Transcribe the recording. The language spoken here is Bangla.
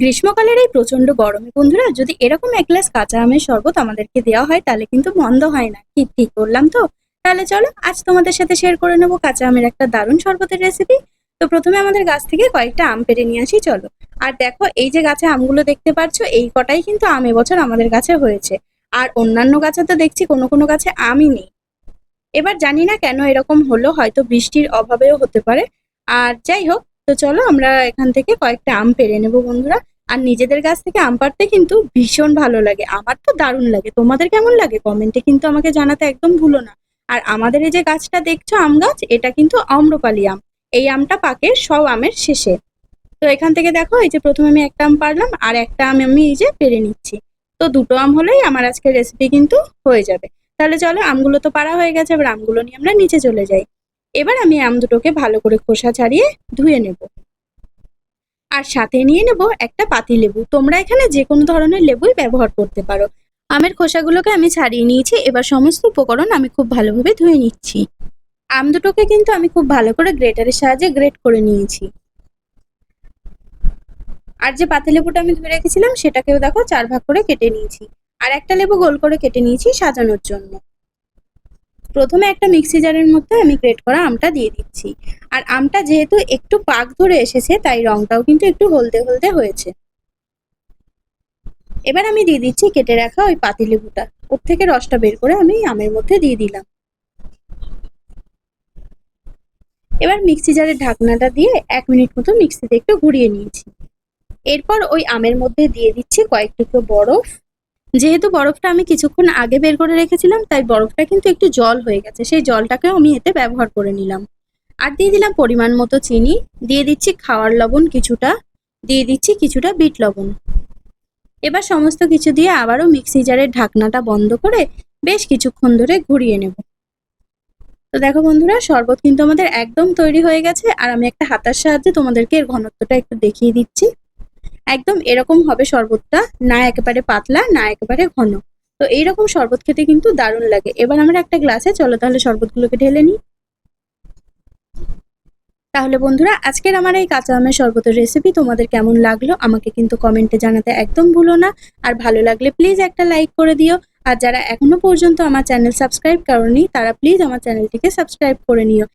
গ্রীষ্মকালের এই প্রচণ্ড গরমে, বন্ধুরা, যদি এরকম এক গ্লাস কাঁচা আমের শরবত আমাদেরকে দেওয়া হয়, তাহলে কিন্তু মন্দ হয় না। কি ঠিক করলাম তো? তাহলে চলো, আজ তোমাদের সাথে শেয়ার করে নেব কাঁচা আমের একটা দারুণ শরবতের রেসিপি তো প্রথমে আমাদের গাছ থেকে কয়েকটা আম পেড়ে নিয়ে আসি, চলো। আর দেখো, এই যে গাছে আমগুলো দেখতে পাচ্ছ এই কটাই কিন্তু আম এবছর আমাদের গাছে হয়েছে। আর অন্যান্য গাছে তো দেখছি কোনো কোনো গাছে আমই নেই। এবার জানি না কেন এরকম হলো, হয়তো বৃষ্টির অভাবেও হতে পারে। আর যাই হোক তো চলো আমরা এখান থেকে কয়েকটা আম পেরে নেব বন্ধুরা। আর নিজেদের গাছ থেকে আম পাড়তে কিন্তু ভীষণ ভালো লাগে। আমার তো দারুণ লাগে। তোমাদের কেমন লাগে? কমেন্টে কিন্তু আমাকে জানাতে একদম ভুলো না। আর আমাদের এই যে গাছটা দেখছ, আম গাছ, এটা কিন্তু আম্রপালি আম। এই আমটা পাকে সব আমের শেষে। তো এখান থেকে দেখো, এই যে প্রথমে আমি একটা আম পারলাম আর একটা আম আমি এই যে পেরে নিচ্ছি। তো দুটো আম হলেই আমার আজকের রেসিপি কিন্তু হয়ে যাবে। তাহলে চলো, আমগুলো তো পাড়া হয়ে গেছে, এবার আমগুলো নিয়ে আমরা নিচে চলে যাই। এবার আমি আম দুটোকে ভালো করে খোসা ছাড়িয়ে ধুয়ে নেব। আর সাথে নিয়ে নেব একটা পাতি লেবু। তোমরা এখানে যে কোনো ধরনের লেবুই ব্যবহার করতে পারো। আমের খোসাগুলোকে আমি ছাড়িয়ে নিয়েছি। এবার সমস্ত উপকরণ আমি খুব ভালোভাবে ধুয়ে নিচ্ছি। আম দুটোকে কিন্তু আমি খুব ভালো করে গ্রেটারের সাহায্যে গ্রেট করে নিয়েছি। আর যে পাতিলেবুটা আমি ধুয়ে রেখেছিলাম, সেটাকেও দেখো চার ভাগ করে কেটে নিয়েছি। আর একটা লেবু গোল করে কেটে নিয়েছি সাজানোর জন্য। প্রথমে একটা মিক্সি জারের মধ্যে আমি গ্রেট করা আমটা দিয়ে দিচ্ছি। আর আমটা যেহেতু একটু পাক ধরে এসেছে, তাই রংটাও কিন্তু একটু হলদে হলদে হয়েছে। এবার আমি দিয়ে দিচ্ছি কেটে রাখা ওই পাতিলেবুটা ওর থেকে রসটা বের করে আমি আমের মধ্যে দিয়ে দিলাম। এবার মিক্সি জারের ঢাকনাটা দিয়ে এক মিনিট মতো মিক্সিতে একটু ঘুরিয়ে নিয়েছি। এরপর ওই আমের মধ্যে দিয়ে দিচ্ছি কয়েক টুকরো বরফ। যেহেতু বরফটা আমি কিছুক্ষণ আগে বের করে রেখেছিলাম, তাই বরফটা কিন্তু একটু জল হয়ে গেছে। সেই জলটাকেও আমি এতে ব্যবহার করে নিলাম। আর দিয়ে দিলাম পরিমাণ মতো চিনি, দিয়ে দিচ্ছি খাওয়ার লবণ কিছুটা, দিয়ে দিচ্ছি কিছুটা বিট লবণ। এবার সমস্ত কিছু দিয়ে আবারও মিক্সি জারের ঢাকনাটা বন্ধ করে বেশ কিছুক্ষণ ধরে ঘুরিয়ে নেব। তো দেখো বন্ধুরা, শরবত কিন্তু আমাদের একদম তৈরি হয়ে গেছে। আর আমি একটা হাতার সাহায্যে তোমাদেরকে এর ঘনত্বটা একটু দেখিয়ে দিচ্ছি। একদম এরকম হবে শরবতটা, না একেবারে পাতলা, না একেবারে ঘন। তো এইরকম শরবত খেতে কিন্তু দারুণ লাগে। এবার আমরা একটা গ্লাসে, চলো তাহলে শরবতগুলোকে ঢেলে নিই। তাহলে বন্ধুরা, আজকের আমার এই কাঁচা আমের শরবতের রেসিপি তোমাদের কেমন লাগল? আমাকে কিন্তু কমেন্টে জানাতে একদম ভুলো না। আর ভালো লাগলে প্লিজ একটা লাইক করে দিও। আর যারা এখনও পর্যন্ত আমার চ্যানেল সাবস্ক্রাইব করনি, তারা প্লিজ আমার চ্যানেলটিকে সাবস্ক্রাইব করে নিও।